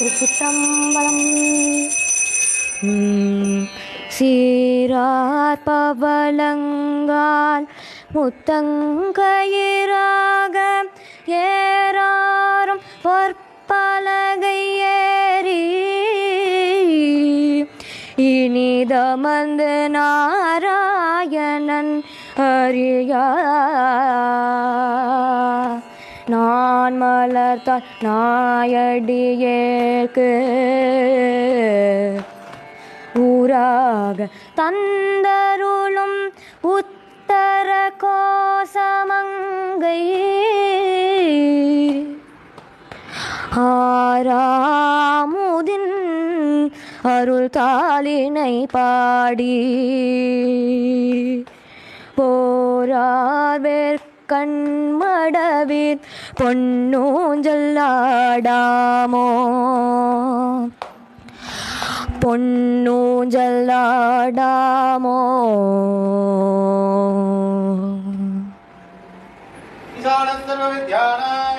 திருச்சிற்றம்பலம். உம், சீரார் பவளங்கால் முத்தங்கயிராக ஏறாரும் பொற்பலகை ஏறி. இனிதமந்து நாராயணன் அறியா. நான் நான் மலர்த்தால் நாயடியேற்கு. ஊராக தந்தருளும் உத்தர கோசமங்கை. ஆராமுதின் அருள் தாளினை பாடி. போராவேர் കൺമടവിൽ പൊന്നൂഞ്ചല്ലാടാമോ? പൊന്നൂഞ്ചല്ലാടാമോ? സർവവിദ്യാനാം